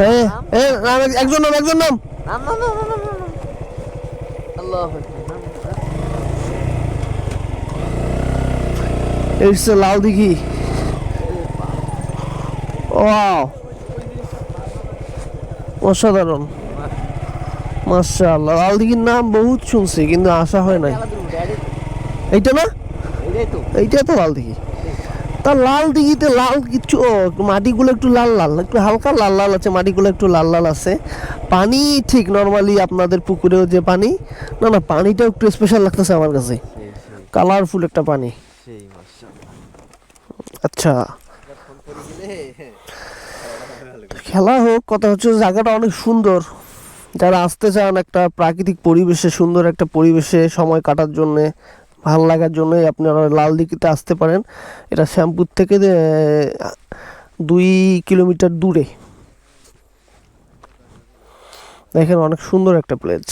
একজন নাম একজন নাম। ইটস লাল দিঘি। ওয়াও। অসাধারণ। মাশাআল্লাহ। লাল দিঘির নাম বহুত শুনছি কিন্তু আসা হয় নাই। এইটা না? এইটা তো লাল দিঘি। তা লাল দিঘিতে লাল কিছু মাটিগুলো একটু লাল লাল একটু হালকা লাল লাল আছে মাটিগুলো একটু লাল লাল আছে। পানি ঠিক নর্মালি আপনাদের পুকুরেও যে পানি না না পানিটা একটু স্পেশাল লাগতেছে আমার কাছে। কালারফুল একটা পানি। আচ্ছা। দিলে খেলা হোক কথা হচ্ছে জায়গাটা অনেক সুন্দর। যারা আসতে চান একটা প্রাকৃতিক পরিবেশে সুন্দর একটা পরিবেশে সময় কাটার জন্যে ভালো লাগার জন্যই আপনারা লাল দিঘিতে আসতে পারেন। এটা শ্যামপুর থেকে দুই কিলোমিটার দূরে। দেখেন অনেক সুন্দর একটা প্লেস।